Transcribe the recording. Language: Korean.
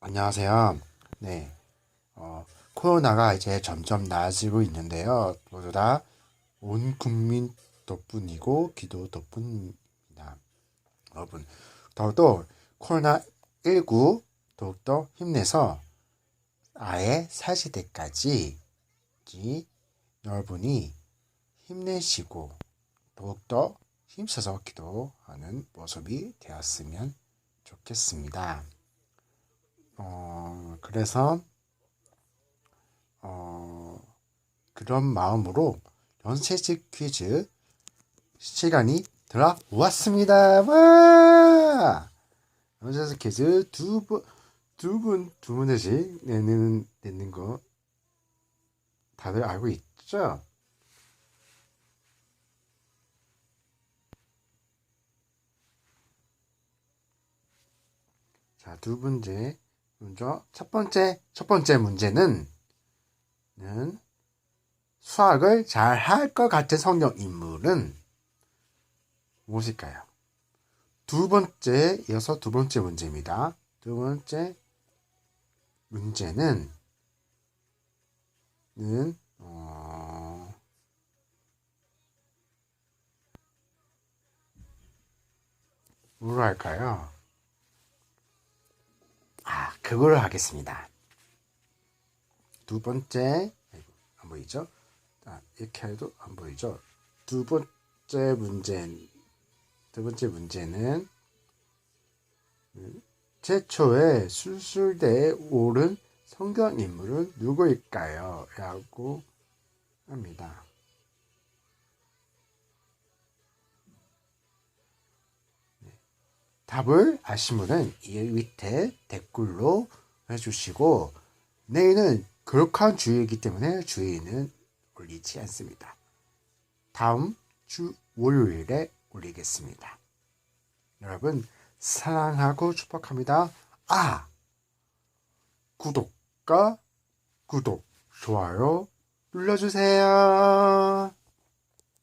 안녕하세요. 네. 어, 코로나가 이제 점점 나아지고 있는데요. 모두 다 온 국민 덕분이고 기도 덕분입니다. 여러분, 더욱더 코로나19 더욱더 힘내서 아예 사실 때까지 이 여러분이 힘내시고 더욱더 힘써서 기도하는 모습이 되었으면 좋겠습니다. 어, 그래서, 어, 그런 마음으로 연세식 퀴즈 시간이 돌아왔습니다. 와! 연세식 퀴즈 두 분, 두 분, 두 문제씩 내는, 내는 거 다들 알고 있죠? 자, 두 번째, 먼저 첫 번째, 첫 번째 문제는 는 수학을 잘 할 것 같은 성경 인물은 무엇일까요? 두 번째, 이어서 두 번째 문제입니다. 두 번째 문제는 는 어, 뭐로 할까요? 아, 그거를 하겠습니다. 두 번째, 안 보이죠? 아, 이렇게 해도 안 보이죠? 두 번째 문제, 두 번째 문제는 음, 최초의 수술대에 오른 성경 인물은 누구일까요? 라고 합니다. 답을 아신 분은 이 밑에 댓글로 해주시고 내일은 거룩한 주일이기 때문에 주일은 올리지 않습니다. 다음 주 월요일에 올리겠습니다. 여러분 사랑하고 축복합니다. 아 구독과 구독 좋아요 눌러주세요.